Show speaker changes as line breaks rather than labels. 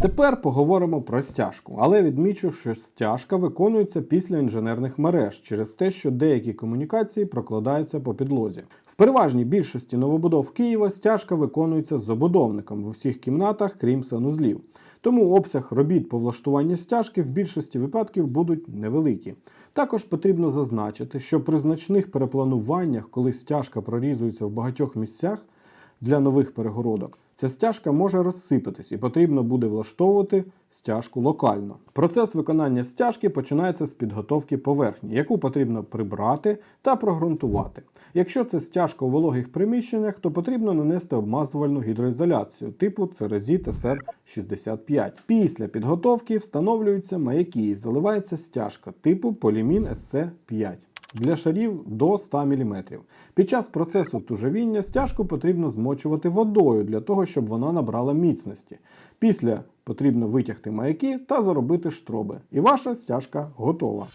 Тепер поговоримо про стяжку, але відмічу, що стяжка виконується після інженерних мереж через те, що деякі комунікації прокладаються по підлозі. В переважній більшості новобудов Києва стяжка виконується забудовником в усіх кімнатах, крім санузлів. Тому обсяг робіт по влаштуванню стяжки в більшості випадків будуть невеликі. Також потрібно зазначити, що при значних переплануваннях, коли стяжка прорізується в багатьох місцях, для нових перегородок, ця стяжка може розсипатись і потрібно буде влаштовувати стяжку локально. Процес виконання стяжки починається з підготовки поверхні, яку потрібно прибрати та прогрунтувати. Якщо це стяжка у вологих приміщеннях, то потрібно нанести обмазувальну гідроізоляцію типу Церезіт СР65. Після підготовки встановлюються маяки і заливається стяжка типу Полімін СЦ5 для шарів до 100 мм. Під час процесу тужавіння стяжку потрібно змочувати водою для того, щоб вона набрала міцності. Після потрібно витягти маяки та заробити штроби. І ваша стяжка готова.